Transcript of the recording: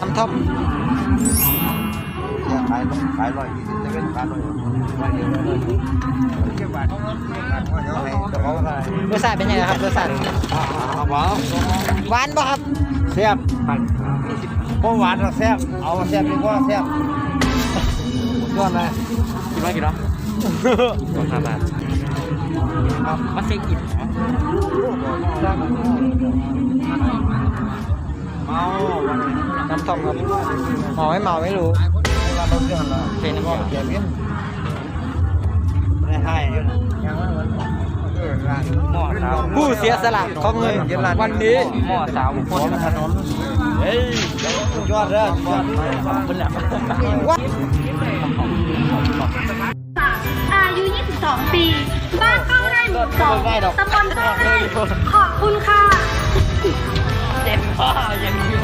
น้ำท่อมขายขายร้อยยี่สิบจะเป็นขายร้อยร้อยเดียวร้อยเดียวเก็บเจะให้เจ้าของอะไรสชาติเป็นยังไงครับรสชาติเอาเปล่าหวานป่ะครับแซ่บเพราะหวานเราแซ่บเอาแซ่บดีกว่าแซ่บยอดเลยกินมากี่เนาะสองพันบาทมันเซ็กอินเมาวั น้ำท่อมครับเมาไม่เมาไม่รู้เราเรื่องละเป็นน้ำก็ยาเก็บเงินไม่ให้ยังไม่วันเออร้านหม้อสาวผู้เสียสละของเงินวันนี้หม้อสาวขนถนนเฮ้ยยอดเลยยอดเป็นแบบว้าอายุ 22 ปี บ้านเข้าไร่หมู่สองตำบลเข้าไร่ขอบคุณค่ะ 啊眼睛